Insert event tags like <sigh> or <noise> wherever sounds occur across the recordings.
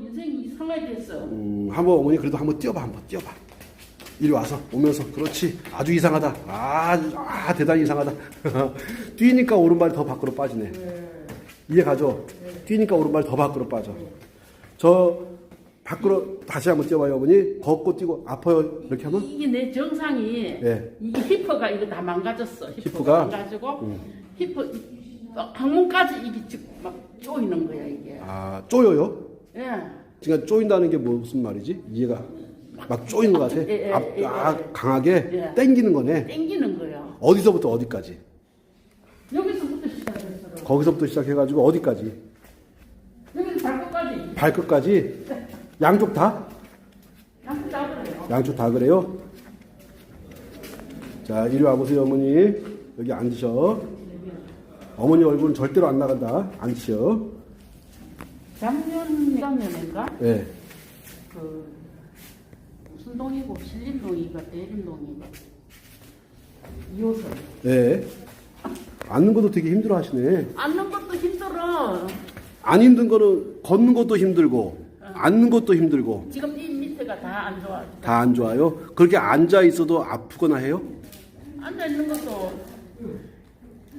인생이 이상하게 됐어. 음, 한번 어머니 그래도 한번 뛰어봐 한번 뛰어봐. 이리 와서 오면서. 그렇지. 아주 이상하다. 아, 아 대단히 이상하다. <laughs> 뛰니까 오른발이 더 밖으로 빠지네. 이해 가죠? 뛰니까 오른발이 더 밖으로 빠져. 저 밖으로 다시 한번 뛰어봐요 어머니. 걷고 뛰고 아파요? 이렇게 하면? 이게 내 정상이 예. 이게 히퍼가 이거 다 망가졌어. 히퍼가? 망가지고 히퍼 항문까지 이게 막 조이는 거야 이게. 아 쪼여요? 예. 그러니까 쪼인다는 게 무슨 말이지 이해가 막 쪼이는 것 같아 예, 예, 아, 예, 아, 예. 강하게 예. 땡기는 거네 땡기는 거야. 어디서부터 어디까지 여기서부터 시작했어. 거기서부터 시작해가지고 어디까지 여기서 발끝까지 발끝까지 양쪽 다 양쪽 다 그래요. 양쪽 다 그래요? 자, 이리 와보세요, 어머니. 여기 앉으셔. 어머니 얼굴은 절대로 안 나간다. 앉으셔. 작년 작년인가 예. 그 무슨 동이고 신림동이가 대림동이가 이호선 예. 앉는 것도 되게 힘들어 하시네. 앉는 것도 힘들어. 안 힘든 거는 걷는 것도 힘들고, 앉는 것도 힘들고, 지금 이 밑에가 다 안 좋아. 다 안 좋아요. 그렇게 앉아 있어도 아프거나 해요? 앉아 있는 것도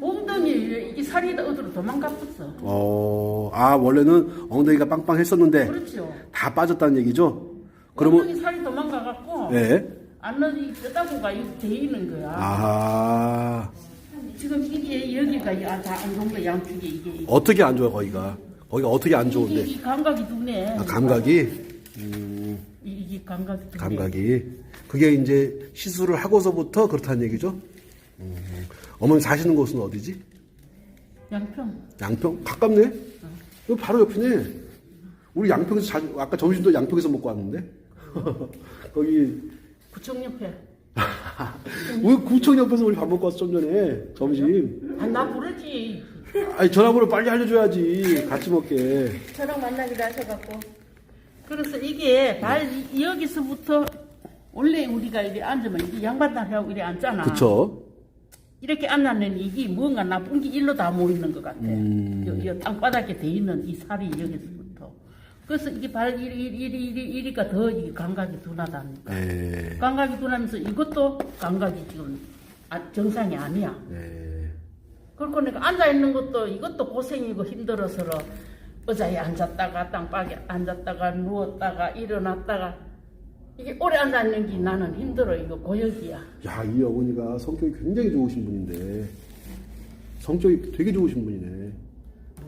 엉덩이 이게 살이 어디로 도망갔었어. 어, 아, 원래는 엉덩이가 빵빵했었는데, 그렇죠. 다 빠졌다는 얘기죠? 그러면, 엉덩이 살이 도망가갖고 예. 앉는 이 뼈다구가 이렇게 돼 있는 거야. 아, 지금 이게 여기가 다안 좋은 거야 양쪽에 이게. 어떻게 안 좋아, 거기가? 거기가 어떻게 안 좋은데? 이 감각이 두네. 아, 감각이 음, 이- 이게 감각이 두네. 감각이 그게 이제 시술을 하고서부터 그렇다는 얘기죠. 음, 어머니 사시는 곳은 어디지? 양평. 양평 가깝네. 여기 바로 옆이네. 우리 양평에서 자주 아까 점심도 양평에서 먹고 왔는데 <laughs> 거기 구청 옆에. <laughs> 우리 구청 옆에서 우리 밥 먹고 왔어 좀 전에 점심. 아, 나 부르지. 아니 전화번호 빨리 알려줘야지 같이 먹게. 저랑 만나기로 하셔갖고. 그래서 이게 발 이- 여기서부터 원래 우리가 이렇게 앉으면 이게 양반다리하고 이렇게 앉잖아. 그쵸? 이렇게 앉았는 이게 뭔가 나쁜 게 일로 다 모이는 것 같아. 음. 여, 여 땅바닥에 돼 있는 이 살이 여기서부터. 그래서 이게 발 이리 이리 이리 이리 이리가 더 이게 감각이 둔하다니까. 네. 감각이 둔하면서 이것도 감각이 지금 아- 정상이 아니야. 네. 그렇고 내가 앉아 있는 것도 이것도 고생이고 힘들어서 의자에 앉았다가 땅바닥에 앉았다가 누웠다가 일어났다가 이게 오래 앉아 있는 게 나는 힘들어 이거 고역이야. 야, 이 어머니가 성격이 굉장히 좋으신 분인데 성격이 되게 좋으신 분이네.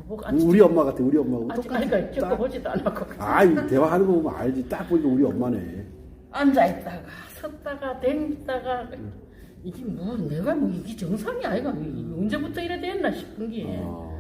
뭐가 아직 우리 엄마 같아, 우리 엄마하고 아직 똑같아. 아이가 겪어보지도 않았고 아이, 대화하는 거 보면 알지. 딱 보니까 우리 엄마네. 앉아 있다가 섰다가 댕기다가 이게 뭐 내가 뭐 이게 정상이 아이가 이게 언제부터 이래 됐나 싶은 게 아,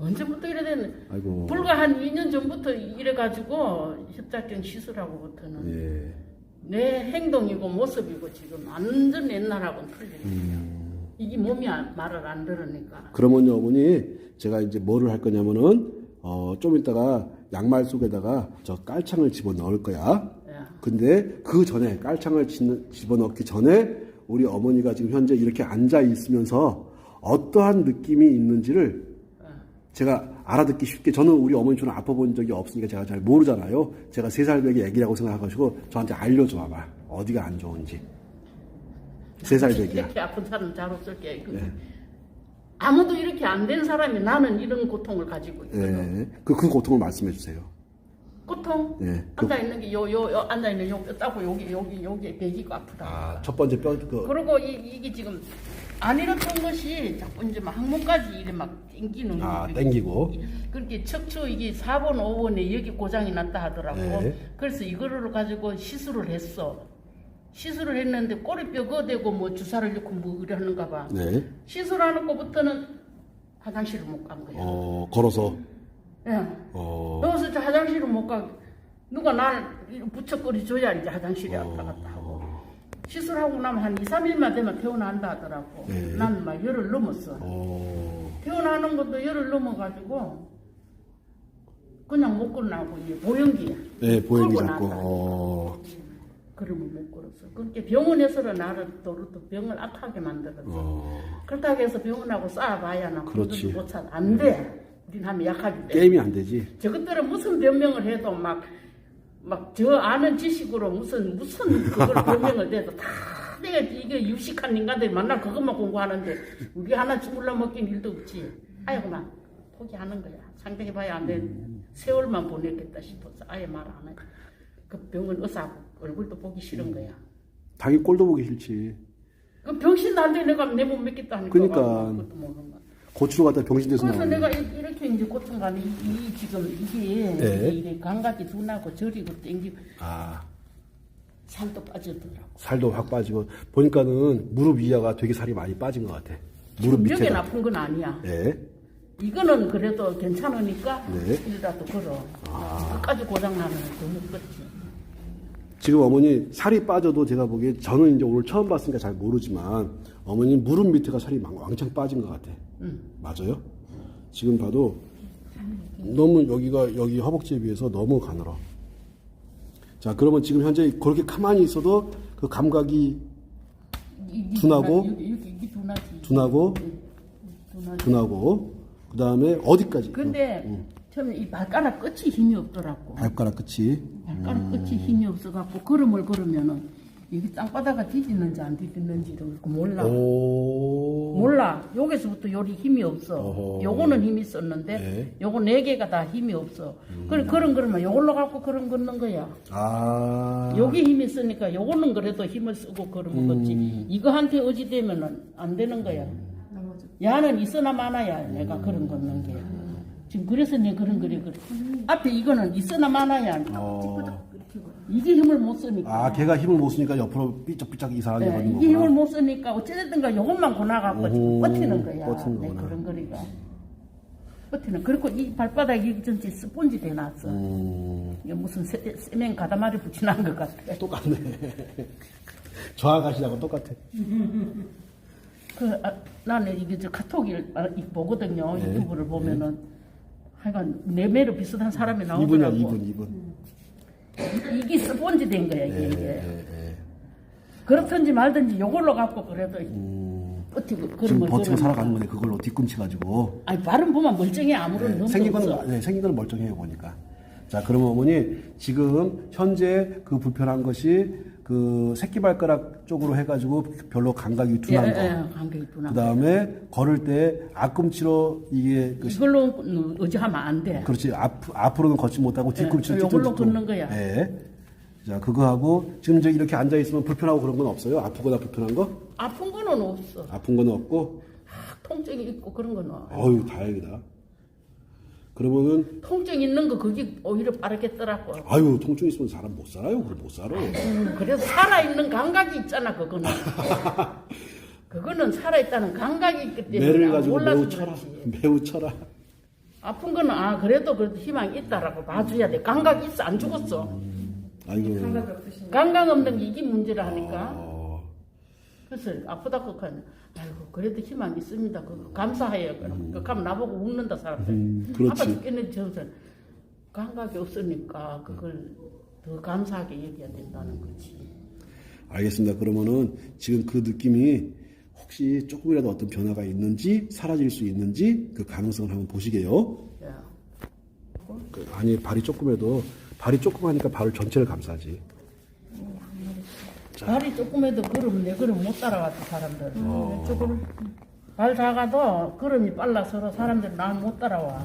언제부터 이래 됐나 아이고. 불과 한 2년 전부터 이래가지고 협작경 시술하고부터는 예. 내 행동이고 모습이고 지금 완전 옛날하고는 틀려. 음. 이게 몸이 안- 말을 안 들으니까. 그러면요, 어머니, 제가 이제 뭐를 할 거냐면은, 어, 좀 이따가 양말 속에다가 저 깔창을 집어 넣을 거야. 예. 근데 그 전에, 깔창을 집어 넣기 전에, 우리 어머니가 지금 현재 이렇게 앉아 있으면서 어떠한 느낌이 있는지를 제가 알아듣기 쉽게 저는 우리 어머니처럼 아파 본 적이 없으니까 제가 잘 모르잖아요. 제가 세살 배기 애기라고 생각하시고 저한테 알려줘 봐봐. 어디가 안 좋은지. 세살 <laughs> 배기야. 이렇게 아픈 사람 잘 없을 게. 네. 아무도 이렇게 안 된 사람이 나는 이런 고통을 가지고 있거든. 예. 그, 그 고통을 말씀해 주세요. 고통? 네. 그- 앉아 있는 게 요요요 앉아 있는 요 뼈다고 여기 여기 여기 배기가 아프다. 아, 첫 번째 뼈, 그, 그리고 이, 이게 지금 안 이렇던 것이 자꾸 이제 막 항문까지 이래 막 땡기는 아, 게 땡기고. 그렇게 척추 이게 4번 5번에 여기 고장이 났다 하더라고 네. 그래서 이거를 가지고 시술을 했어 시술을 했는데 꼬리뼈 거대고 뭐 주사를 넣고 뭐 이래 하는가 봐 네. 시술하는 거부터는 화장실을 못 간 거야 어, 걸어서, 예. 어, 저 화장실을 못 가. 누가 날 부쩍거리 줘야 이제 화장실에 어. 왔다 갔다 하고. 시술하고 나면 한 2, 3일만 되면 퇴원한다 하더라고. 네. 나는 막 열을 넘었어. 어, 퇴원하는 것도 열을 넘어가지고 그냥 못 끝나고 이제 보형기야. 네, 끌고 잡고. 어, 그러면 못 걸었어. 그렇게 병원에서는 나를 또, 또 병을 악하게 만들었어. 어, 그렇다고 해서 병원하고 싸워봐야 나 그렇지. 못 찾아. 안 돼. 우린 하면 약하기 때문에. 게임이 안 되지. 저것들은 무슨 변명을 해도 막, 막 저 아는 지식으로 무슨, 무슨 그걸 <laughs> 변명을 해도 다 내가 이게 유식한 인간들이 만나 그것만 공부하는데 우리 하나 주물러 먹긴 일도 없지. 아이고나 포기하는 거야. 상대해봐야 안 돼. 세월만 보냈겠다 싶어서 아예 말 안 해. 그 병원 의사 얼굴도 보기 싫은 거야. 당이 꼴도 보기 싫지. 그 병신 나한테 내가 내 몸 믿겠다니까. 그러니까. 고추로 갖다 병신돼서 그래서 나오는. 내가 이- 이렇게 이제 고통감이 이, 이 지금 이게 네. 이게 감각이 둔하고 저리고 땡기고 아, 살도 빠지더라고. 살도 확 빠지고 보니까는 무릎 위아가 되게 살이 많이 빠진 것 같아. 무릎 중력이 밑에가. 나쁜 건 아니야. 네. 이거는 그래도 괜찮으니까 네. 이라도 걸어. 끝까지 고장 나면 너무 끝지. 지금 어머니 살이 빠져도 제가 보기에 저는 이제 오늘 처음 봤으니까 잘 모르지만 어머니 무릎 밑에가 살이 망- 왕창 빠진 것 같아. 응. 맞아요? 지금 봐도 너무 여기가 여기 허벅지에 비해서 너무 가늘어. 자 그러면 지금 현재 그렇게 가만히 있어도 그 감각이 둔하고? 둔하-. 둔하고. 둔하고 그 다음에 어디까지? 근데 처음에 이 발가락 끝이 힘이 없더라고. 발가락 끝이 발가락 끝이 힘이 없어갖고 걸음을 걸으면은 이게 땅바닥가 뒤집는지 안 뒤집는지를 몰라. 오 몰라. 여기서부터 요리 힘이 없어. 어허. 요거는 힘이 있었는데 네. 요거 네 개가 다 힘이 없어. 그래 그런 그러면 요걸로 갖고 그런 걷는 거야. 아 여기 힘이 있으니까 요거는 그래도 힘을 쓰고 걷지. 음. 이거한테 의지되면은 안 되는 거야. 야는 있으나 마나야 내가 그런 걷는 게. 지금 그래서 내 그런 거리 그래. 앞에 이거는 있으나 마나야. 어. 이게 힘을 못 쓰니까. 아 걔가 힘을 못 쓰니까 옆으로 삐쩍삐쩍 이상하게 네, 걷는 이게 힘을 거구나. 못 쓰니까 어찌됐든가 요것만 고나갖고 지금 오호, 버티는 거야. 버티는 내 거구나. 그런 거리가. 버티는. 그리고 이 발바닥이 전체 스폰지 돼놨어. 음, 이게 무슨 세, 세면 가다마리 붙이는 것 같아. 똑같네. <laughs> 저하가시하고 똑같아. 그, 아, 나는 이게 저 카톡을 아, 이 보거든요. 네. 유튜브를 보면은. 하여간 내매로 비슷한 사람이 이분이야 나오더라고. 이분 이분. 이게 스폰지 된 거야, 이게. 예, 이게. 예, 예. 그렇든지 말든지 요걸로 갖고 그래도 음, 버티고 지금 걸 버티고. 살아가는 거네. 그걸로 뒤꿈치 가지고. 아니 발은 보면 멀쩡해 아무런 네, 놈도 생긴 없어. 거는 네, 생긴 거는 멀쩡해요 보니까. 자, 그러면 어머니 지금 현재 그 불편한 것이 그 새끼 발가락 쪽으로 해가지고 별로 감각이 둔한 예, 거. 예, 감각이 둔한 그 다음에 걸을 때 앞꿈치로 이게 그 이걸로 의지하면 안 돼. 그렇지 앞, 앞으로는 걷지 못하고 뒤꿈치로 예, 뒤뚱뒤뚱. 걷는 거야. 네. 자 그거 하고 지금 이제 이렇게 앉아 있으면 불편하고 그런 건 없어요? 아프거나 불편한 거? 아픈 거는 없어. 아픈 건 없고. 막 통증이 있고 그런 거는. 어유 다행이다. 그러면은 통증 있는 거 그게 오히려 빠르겠더라고. 아유 통증 있으면 사람 못 살아요. 그럼 못 살아. 음, 그래서 살아 있는 감각이 있잖아 그거는. <laughs> 그거는 살아 있다는 감각이 있기 때문에 매를 가지고 몰라서 매우 쳐라. 매우 쳐라. 아픈 거는 아 그래도 그래도 희망이 있다라고 봐줘야 돼. 감각이 있어 안 죽었어. 아이고. 감각 없는 게 이게 문제라니까. 어, 그래서 아프다고 하면 아이고 그래도 희망이 있습니다. 그거 감사해요. 그럼 그 가면 나보고 웃는다 사람들. 음, 그렇지. 아파 죽겠는데 저는 감각이 없으니까 그걸 더 감사하게 얘기해야 된다는 거지. 알겠습니다. 그러면은 지금 그 느낌이 혹시 조금이라도 어떤 변화가 있는지 사라질 수 있는지 그 가능성을 한번 보시게요. 야. 그, 아니 발이 조금해도 발이 조그마니까 발을 전체를 감싸지. 발이 조금해도 걸으면 내 걸음 못 따라갔다 사람들. 어. 저걸 발 작아도 걸음이 빨라서 사람들 난못 따라와.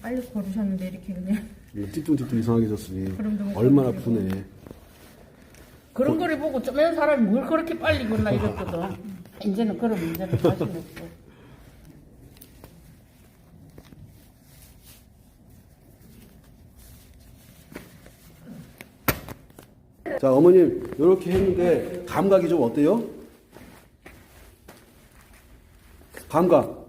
빨리 걸으셨는데 이렇게 그냥 띠뚱띠뚱 이상하게 졌으니 그럼 얼마나. 푸네. 그런 거리 보고 쪼맨 사람이 뭘 그렇게 빨리 걷나 이랬거든. 이제는 그럼 이제는 자신 없어. 자 어머님 이렇게 했는데 감각이 좀 어때요? 감각.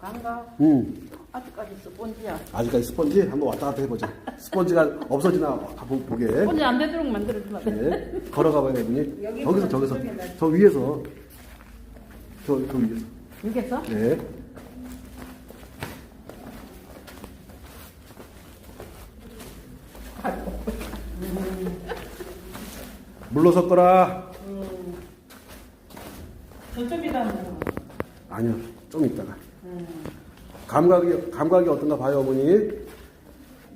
감각 음. 아직까지 스폰지야. 아직까지 스펀지 한번 왔다 갔다 해보자. 스펀지가 없어지나 한번 보게. 스폰지 안 되도록 만들어주면 돼. 네. 걸어가 봐요, 어머니. 저기서, 저기서. 저 위에서. 저, 저 위에서. 알겠어? 네. 물로 섞어라. 아니요, 좀 있다가. 감각이 감각이 어떤가 봐요, 어머니.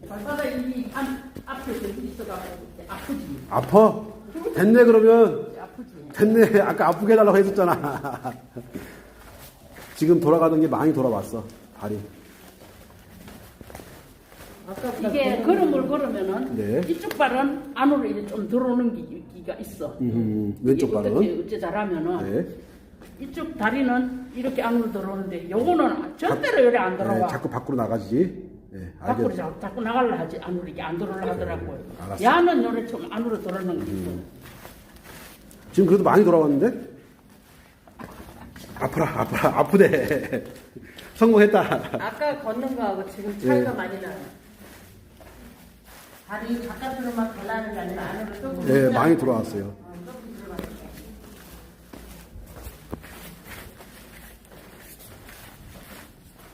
발바닥 이 안, 앞에 있어가지고 아프지. 아파? 됐네 그러면. 아프지. 됐네. 아까 아프게 해달라고 했었잖아. 지금 돌아가는 게 많이 돌아왔어. 발이. 이게 걸음을 걸으면은 네. 이쪽 발은 안으로 이제 좀 들어오는 기- 기가 있어. 음, 왼쪽 발은. 어떻게 어째 잘하면은 네. 이쪽 다리는 이렇게 안으로 들어오는데 요거는 절대로 요래 안 들어와. 네, 자꾸 밖으로 나가지. 네, 밖으로 알겠, 자꾸, 자꾸 나가려 하지 안으로 이게 안 들어오려 하더라고요. 알았어. 야는 요래 좀 안으로 들어오는 게 있어. 지금 그래도 많이 돌아왔는데? 아프라, 아프라, 아프네. <laughs> 성공했다. 아까 걷는 거하고 지금 차이가 예. 많이 나요. 다리 바깥으로만 갈라는 게 아니라 안으로 조금. 네, 많이 돌아왔어요.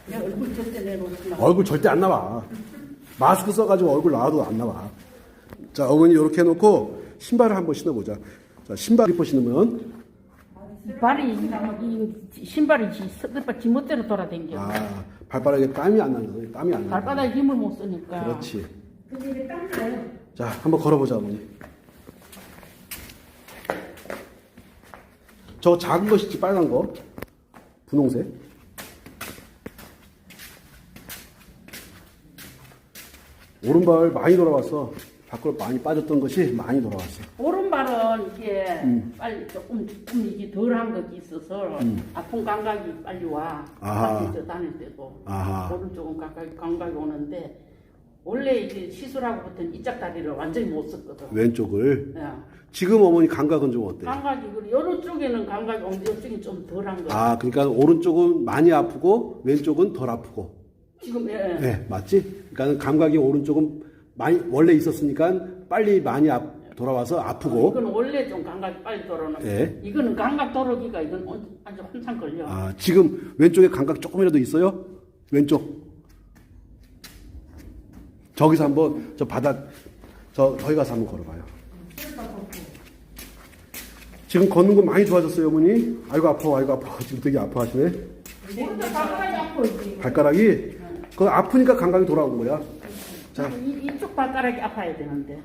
내 얼굴 절대 내놓지 마. 얼굴 절대 안 나와. 마스크 써가지고 얼굴 나와도 안 나와. 자, 어머니 이렇게 해놓고 신발을 한번 신어보자. 자, 신발 입고 신으면, 발이 이 신발이 지 지멋대로 돌아댕겨. 아, 발바닥에 땀이 안 나는 거예요. 땀이 안 거예요. 발바닥에 힘을 못 쓰니까. 그렇지. 근데 이게 땀 나요. 자, 한번 걸어보자, 어머니. 저 작은 것이지, 빨간 거. 분홍색. 오른발 많이 돌아왔어. 밖으로 많이 빠졌던 것이 많이 돌아왔어. 오른발은 이게 음. 빨리 조금 조금 이게 덜한 것이 있어서 아픈 감각이 빨리 와. 아하. 다닐 때도 아하. 오른쪽은 감각이, 감각이 오는데 원래 이제 시술하고부터는 이쪽 다리를 완전히 못 썼거든. 왼쪽을. 예. 지금 어머니 감각은 좀 어때? 감각이 그리고 어느 쪽에는 감각이 오는데 이쪽이 좀 덜한 거. 아, 그러니까 오른쪽은 많이 아프고 왼쪽은 덜 아프고. 지금 예. 네, 맞지? 그러니까 감각이 오른쪽은 많이 원래 있었으니까 빨리 많이 아, 돌아와서 아프고. 이거는 원래 좀 감각이 빨리 돌아오는. 예. 이거는 감각 돌아오기가 이건 온- 아주 한참 걸려. 아, 지금 왼쪽에 감각 조금이라도 있어요? 왼쪽. 저기서 한번 저 바닥 저 저기 가서 한번 걸어봐요. 지금 걷는 거 많이 좋아졌어요, 어머니. 아이고 아파, 아이고 아파. 지금 되게 아파하시네. 발가락이 그 아프니까 감각이 돌아온 거야. 자, 이, 이쪽 발가락이 아파야 되는데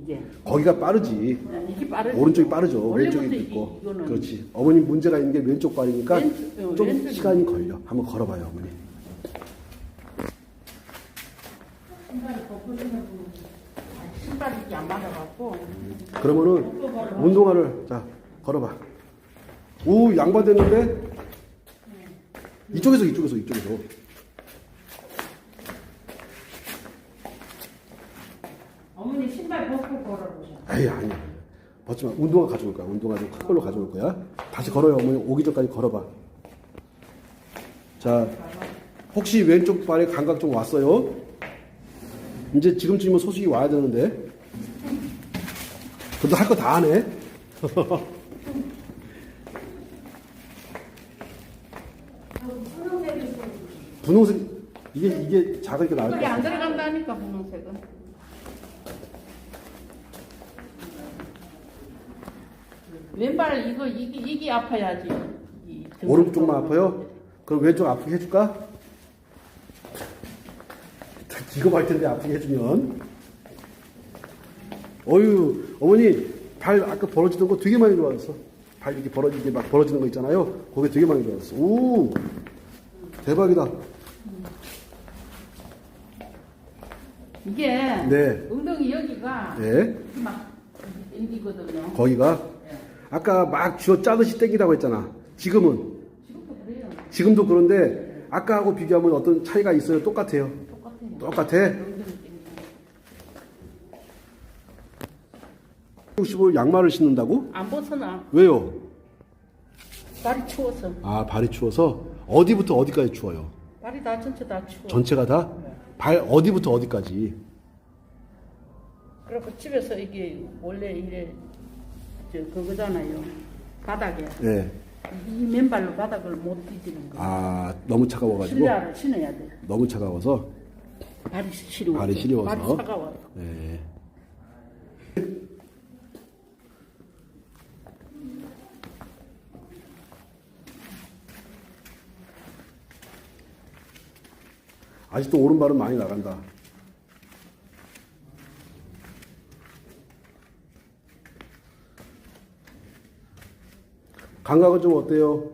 이게 거기가 빠르지. 이게 빠르. 오른쪽이 빠르죠. 원래부터 왼쪽이 이- 있고. 이거는 그렇지. 어머니 문제가 있는 게 왼쪽 발이니까 왼쪽, 어, 좀 왼쪽이- 시간이 걸려. 한번 걸어봐요, 어머니. 신발이 벗겨지는 신발이 이게 안 맞아갖고 그러면은 운동화를 자 걸어봐. 오 양반 됐는데 이쪽에서 이쪽에서 이쪽에서. 어머니 신발 벗고 걸어보셔. 에이 아니야. 벗지 마. 운동화 가져올 거야. 운동화 좀 큰 걸로 가져올 거야. 다시 걸어요, 어머니. 오기 전까지 걸어봐. 자, 혹시 왼쪽 발에 감각 좀 왔어요? 이제 지금쯤이면 소식이 와야 되는데. 그래도 할 거 다 하네. <laughs> 분홍색 이게 이게 작으니까 나을 것 그게 안 같아. 들어간다니까 분홍색은. 왼발 이거 이게 이게 아파야지. 이 등 오른쪽만 아파요? 그럼 왼쪽 아프게 해줄까? 기겁할 텐데 아프게 해주면. 어유 어머니 발 아까 벌어지던 거 되게 많이 좋아졌어. 발 이렇게 벌어지게 막 벌어지는 거 있잖아요. 거기 되게 많이 좋아졌어. 오 대박이다. 이게 네. 엉덩이 여기가 네. 막 땡기거든요. 거기가 아까 막 쥐어 짜듯이 땡기라고 했잖아. 지금은 지금도 그래요. 지금도 그런데 아까하고 비교하면 어떤 차이가 있어요? 똑같아요. 똑같아. 엉덩이 땡기고. 65 양말을 신는다고? 안 벗어나. 왜요? 발이 추워서. 아 발이 추워서 어디부터 어디까지 추워요? 발이 다 전체 다 추워. 전체가 다? 발 어디부터 어디까지? 그래고 집에서 이게 원래 이래 저 그거잖아요. 바닥에 네. 이 맨발로 바닥을 못 디디는 거. 아 너무 차가워가지고 실내화를 신어야 돼. 너무 차가워서 발이 시리워. 발이 시리워서. 발이 차가워요. 네. 아직도 오른발은 많이 나간다. 감각은 좀 어때요?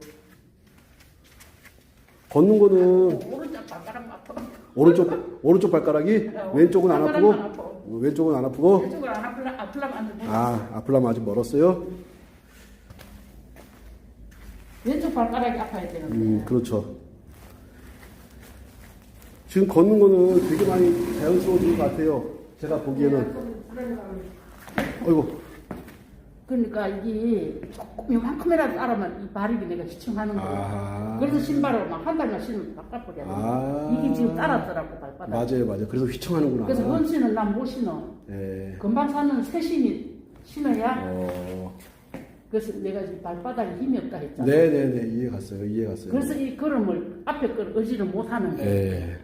걷는 거는 오른쪽 발가락 오른쪽 오른쪽 발가락이 왼쪽은 안 아프고 아파. 왼쪽은 안 아프고 왼쪽을 안 아플라 아플라면 안 돼. 아 아플라면 아직 멀었어요. 왼쪽 발가락이 아파야 되는데. 음 그렇죠. 지금 걷는 거는 되게 많이 자연스러워진 것 같아요. 제가 보기에는 어이구 그러니까 이게 조금 요만큼이라도 따르면 이 발이 내가 시청하는 거야. 아. 그래서 신발을 막 한 달만 신으면 바꿔버려. 아. 이게 지금 따랐더라고 발바닥. 맞아요 맞아요. 그래서 휘청하는구나. 그래서 원신은 난 못 신어. 예. 금방 사는 새 신이 신어야. 어. 그래서 내가 지금 발바닥에 힘이 없다 했잖아. 네네네 이해 갔어요 이해 갔어요. 그래서 이 걸음을 앞에 걸 의지를 못 하는 거야. 예.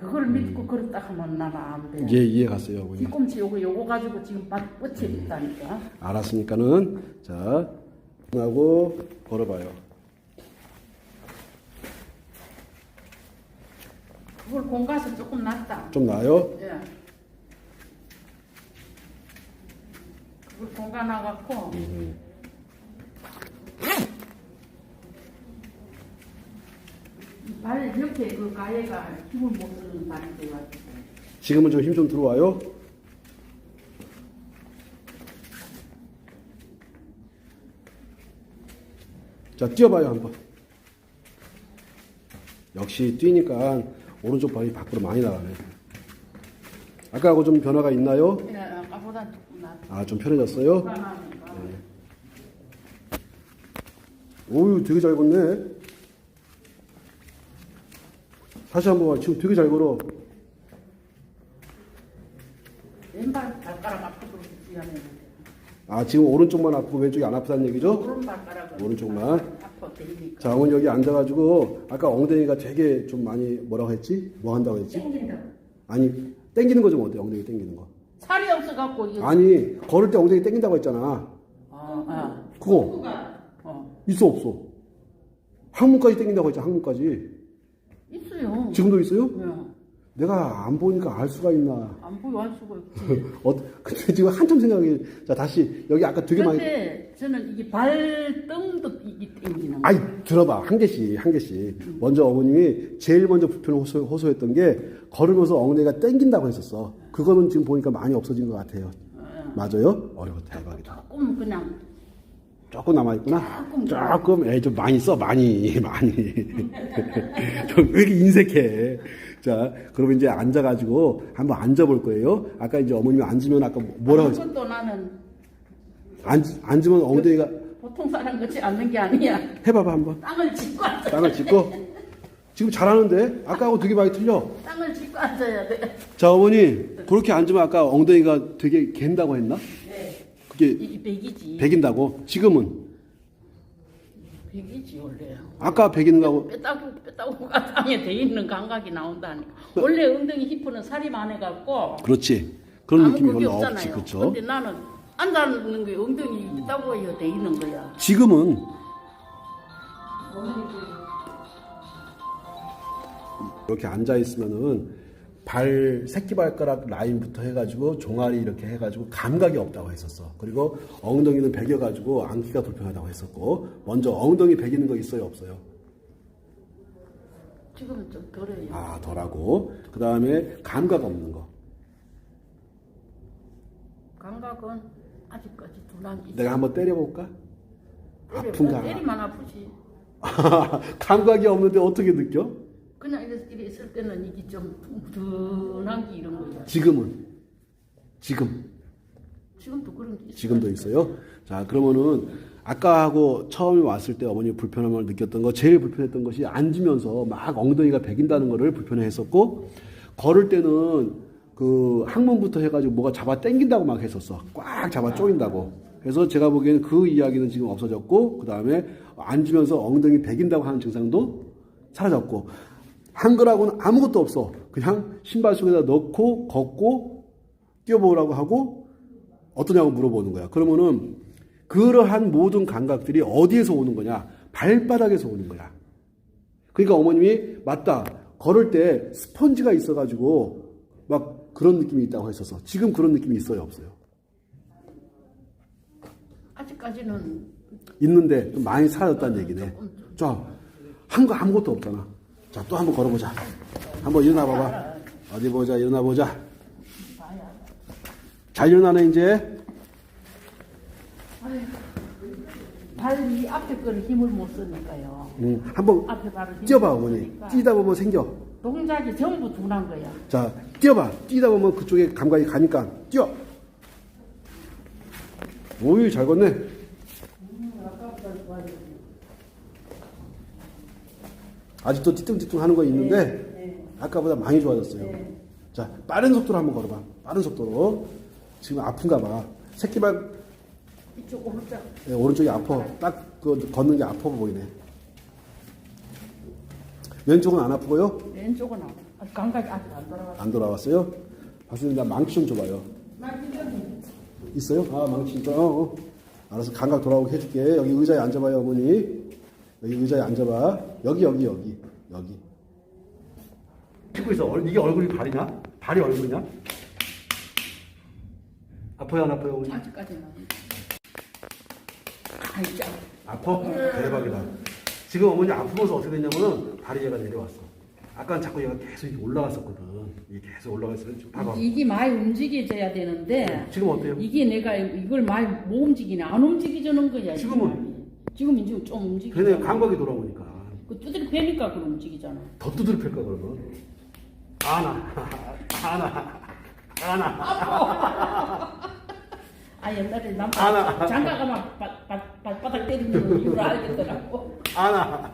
그걸 믿고 걸었다 하면 나는 안 돼. 예 이해 갔어요 어머니. 뒤꿈치 요거 요거 가지고 지금 밭 뻗쳐 있다니까. 알았으니까는 자 하고 걸어봐요. 그걸 공가서 조금 낫다. 좀 나아요? 예. 그걸 공가 나갖고 발 이렇게 그 가해가 힘을 못 쓰는 발이 돼가지고 지금은 좀 힘 좀 들어와요? 자, 뛰어봐요, 한번. 역시 뛰니까 오른쪽 발이 밖으로 많이 나가네. 아까하고 좀 변화가 있나요? 예, 아까보다 조금 낫다. 아, 좀 편해졌어요? 공가 나니까. 오유, 되게 잘 걷네. 다시 한 번, 지금 되게 잘 걸어. 왼발 발가락 앞으로 지하면 아, 지금 오른쪽만 아프고 왼쪽이 안 아프다는 얘기죠? 오른 발가락은 오른쪽만. 아파 자, 어머니 여기 앉아가지고 아까 엉덩이가 되게 좀 많이 뭐라고 했지? 뭐 한다고 했지? 땡긴다. 아니 땡기는 거 좀 어때? 엉덩이 땡기는 거? 살이 없어갖고 아니 걸을 때 엉덩이 땡긴다고 했잖아. 아, 아. 그거 어. 있어 없어? 항문까지 땡긴다고 했잖아. 항문까지. 있어요. 지금도 있어요? 예. 내가 안 보니까 알 수가 있나? 안 보여 할 수가 있지. <laughs> 어, 근데 지금 한참 생각이 자 다시 여기 아까 되게 많이 근데 저는 이게 발등도 이게 땡기는 거. 아이 들어봐 한 개씩 한 개씩 먼저 어머님이 제일 먼저 불편을 호소, 호소했던 게 걸으면서 엉덩이가 땡긴다고 했었어 그거는 지금 보니까 많이 없어진 것 같아요 맞아요? 어이구 대박이다 조금 그냥 조금 남아있구나 조금. 조금 에이 좀 많이 써 많이 <laughs> 많이 좀 왜 이렇게 인색해 자 그러면 이제 앉아가지고 한번 앉아볼 거예요 아까 이제 어머님이 앉으면 아까 뭐라고 했어 그것도 나는 앉, 앉으면 엉덩이가 보통 사람 같이 앉는 게 아니야. 해봐봐 한번 땅을 짚고 앉아. 땅을 짚고 지금 잘하는데 아까하고 되게 많이 틀려 땅을 짚고 앉아야 돼. 자 어머니 그렇게 앉으면 아까 엉덩이가 되게 갠다고 했나? 이게 백이지. 백인다고 지금은 백이지 원래. 아까 백이는 거하고 빼따고 빼따고가 땅에 돼 있는 감각이 나온다니까. 원래 엉덩이 히프는 살이 많아갖고 그렇지 그런 아무 느낌이 그게 별로 없지 없잖아요. 그쵸 근데 나는 앉아있는 게 엉덩이 있다고 돼 있는 거야. 지금은 이렇게 앉아 있으면은 발 새끼발가락 라인부터 해가지고 종아리 이렇게 해가지고 감각이 없다고 했었어. 그리고 엉덩이는 베겨가지고 앉기가 불편하다고 했었고 먼저 엉덩이 베기는 거 있어요 없어요? 지금은 좀 덜해요. 아 덜하고 그 다음에 감각 없는 거. 감각은 아직까지 있어. 내가 한번 때려볼까? 때려- 아픈가? 때리면 아프지. <laughs> 감각이 없는데 어떻게 느껴? 그냥 이래, 이래 있을 때는 이게 좀 둔한 게 이런 거야. 지금은 지금 지금도 그런 게 있어. 지금도 있어요. 자 그러면은 아까 하고 처음에 왔을 때 어머니 불편함을 느꼈던 거 제일 불편했던 것이 앉으면서 막 엉덩이가 베긴다는 거를 불편해 했었고 걸을 때는 그 항문부터 해가지고 뭐가 잡아 당긴다고 막 했었어. 꽉 잡아 조인다고. 그래서 제가 보기에는 그 이야기는 지금 없어졌고 그 다음에 앉으면서 엉덩이 베긴다고 하는 증상도 사라졌고 한글하고는 아무것도 없어. 그냥 신발 속에다 넣고 걷고 뛰어보라고 하고 어떠냐고 물어보는 거야. 그러면은 그러한 모든 감각들이 어디에서 오는 거냐? 발바닥에서 오는 거야. 그러니까 어머님이 맞다. 걸을 때 스펀지가 있어가지고 막 그런 느낌이 있다고 했었어. 지금 그런 느낌이 있어요, 없어요? 아직까지는 있는데 좀 많이 사라졌다는 얘기네. 자, 한 거 아무것도 없잖아. 자, 또 한번 걸어보자. 한번 일어나 봐봐. 어디 보자, 일어나 보자. 잘 일어나네, 이제. 발이 앞에 거는 힘을 못 쓰니까요. 음, 한번 앞에 발을 힘을 뛰어봐, 못 어머니. 쓰니까 뛰다 보면 생겨. 동작이 전부 둔한 거야. 자, 뛰어봐. 뛰다 보면 그쪽에 감각이 가니까 뛰어. 오이, 잘 걷네. 아직도 띠뚱띠뚱 하는 거 있는데 아까보다 많이 좋아졌어요. 자, 빠른 속도로 한번 걸어봐. 빠른 속도로. 지금 아픈가 봐. 새끼발 이쪽 오른쪽 예, 오른쪽이 아파. 딱 그 걷는 게 아파 보이네. 왼쪽은 안 아프고요? 왼쪽은 안- 아직 감각이 아직 안 돌아갔어. 안 돌아왔어요? 박수님 나 망치 좀 줘봐요. 있어요? 아 망치 있다. 어, 어. 알아서 감각 돌아오게 해줄게. 여기 의자에 앉아봐요 어머니. 여기 의자에 앉아봐. 여기 여기 여기 여기. 찍고 있어. 얼- 이게 얼굴이 발이냐? 발이 얼굴이냐? 아파요 안 아파요 어머니? 아직까지는. 아이자. 아파? 대박이다. 지금 어머니 아프면서 어떻게 됐냐면은 발이 얘가 내려왔어. 아까는 자꾸 얘가 계속 이렇게 올라갔었거든. 이게 계속 올라갔어요. 지금 봐봐. 이게 많이 움직여져야 되는데 지금 어때요? 이게 내가 이걸 많이 못 움직이네. 안 움직이지는 거야. 이 지금은? 지금 이제 좀 움직이잖아. 걔네 감각이 돌아오니까 그 두드려 패니까 그럼 움직이잖아. 더 두드려 팰까 그러면 아나 아나 아나 <laughs> 아 옛날에 남 아, 장가가 막 발- 발- 발바닥 때리는 이유를 알겠더라고. 아나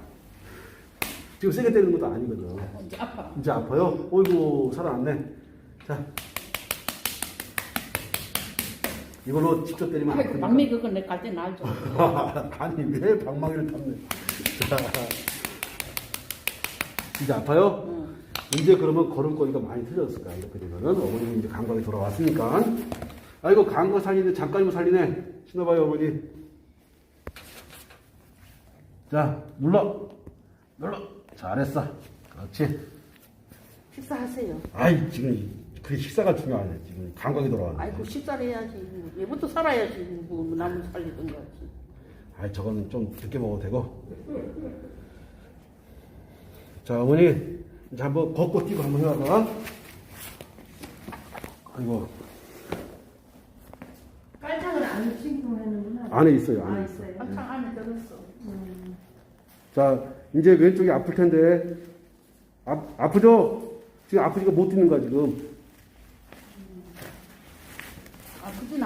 지금 세게 때리는 것도 아니거든 이제 아파. 이제 아파요? 어이구 살아났네 자 이걸로 직접 때리면 안 아이고, 아프니까 막내 그거 내갈때 날죠. <laughs> 아니 왜 방망이를 자 이제 아파요? 응. 이제 그러면 걸음걸이가 많이 틀렸을 거야. 이렇게 되면은 어머님이 이제 감각이 돌아왔으니까. 아이고 감각 살리네 잠깐이면 살리네. 신어봐요 어머니. 자 눌러 눌러 잘했어. 그렇지. 식사하세요. 아이 지금 그게 식사가 중요하네. 지금 감각이 돌아왔네. 아이고 식사를 해야지. 얘부터 살아야지. 뭐 남을 살리던 거지. 아이 저거는 좀 늦게 먹어도 되고. 자 어머니 이제 한번 걷고 뛰고 한번 해봐봐. 아이고 깔창을 안 신고 하는구나. 안에 있어요. 안에 아, 있어. 있어요. 한창 안에 들었어. 자, 이제 왼쪽이 아플 텐데, 아, 아프죠? 지금 아프니까 못 뛰는 거야, 지금.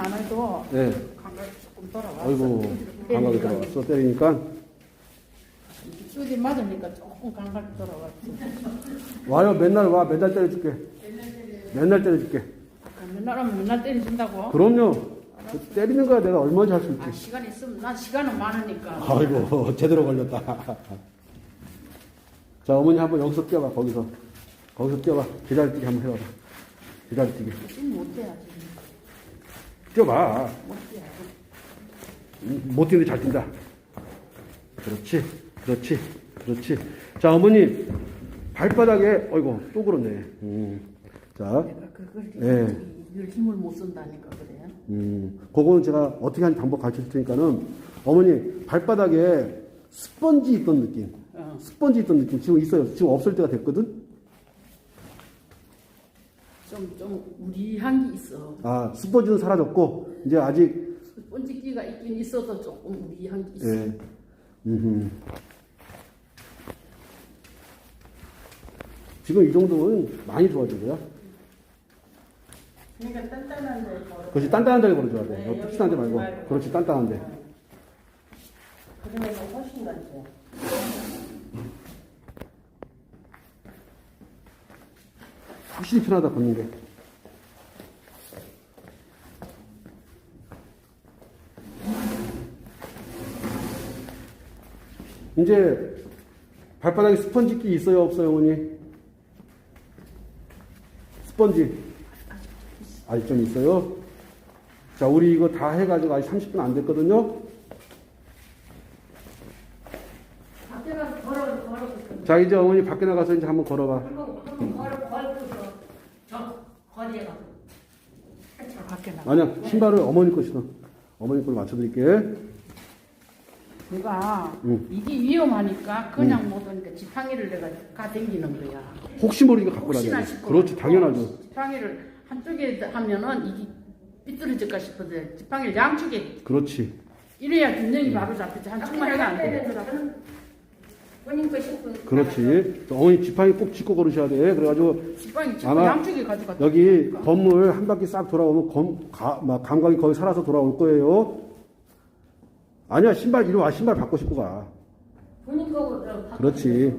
아프진 않아도 네. 감각이 조금 돌아왔어. 아이고, 감각이 들어왔어. 때리니까. 쏘지 맞으니까 조금 감각이 돌아왔어. 와요, 맨날 와. 맨날 때려줄게. 맨날 때려줄게. 맨날 하면 맨날 때려준다고? 그럼요. 그 때리는 거야, 내가 얼마나 잘 수 아, 있지. 시간 있으면 난 시간은 많으니까. 아이고, 제대로 걸렸다. 자, 어머니 한번 여기서 뛰어봐, 거기서. 거기서 뛰어봐. 기다리뛰기 한번 해봐봐. 기다리뛰기. 지금 못해야지. 뛰어봐. 못 뛰는데 잘 뛴다. 그렇지, 그렇지, 그렇지. 자, 어머니, 발바닥에, 어이구, 또 그러네. 음. 자, 내가 그걸 예. 늘 힘을 못 쓴다니까 그래. 음, 그거는 제가 어떻게 하는 방법 가르쳐 줄 테니까는, 어머니, 발바닥에 스펀지 있던 느낌, 어. 스펀지 있던 느낌 지금 있어요. 지금 없을 때가 됐거든? 좀, 좀 무리한 게 있어. 아, 스펀지는 사라졌고, 이제 아직, 번지기가 있긴 있어도 조금 무리한 게 있어. 예. 음흠. 지금 이 정도는 많이 거야. 그러니까 단단한 데 걸어. 그렇지 단단한 데를 걸어줘야 돼. 네, 어, 여기 푹신한 데 말고. 말고. 그렇지 단단한 데. 그러면 훨씬 낫죠. 훨씬 편하다 걷는 게. 이제 발바닥에 스펀지 끼 있어요 없어요 어머니? 스펀지 아직 좀 있어요? 자 우리 이거 다 해가지고 아직 30분 안 됐거든요? 밖에 가서 걸어 걸어. 자 이제 어머니 밖에 나가서 이제 한번 걸어봐. 한번 한번 걸어 걸고서 저 거리에 가서 살짝 밖에 나. 아니야 신발을 어머니 거 신어. 어머니 걸 맞춰드릴게. 내가 응. 이게 위험하니까 그냥 못 오니까 지팡이를 내가 가 댕기는 거야. 혹시 모르니까 갖고 혹시나 다녀. 싶어. 그렇지 당연하죠. 지팡이를 한쪽에 하면은 이게 삐뚤어질까 싶은데 지팡이를 양쪽에 그렇지. 이래야 균형이 바로 잡히지 한쪽만 해가 안 되겠더라고. 본인 거 신고 그렇지. 어머니 지팡이 꼭 짚고 걸으셔야 돼. 그래가지고 지팡이 짚고 아마 양쪽에 가져가. 여기 건물 한 바퀴 싹 돌아오면 검, 가, 막 감각이 거의 살아서 돌아올 거예요. 아니야 신발 이리 와 신발 바꿔 신고 가. 본인 거 어, 그렇지.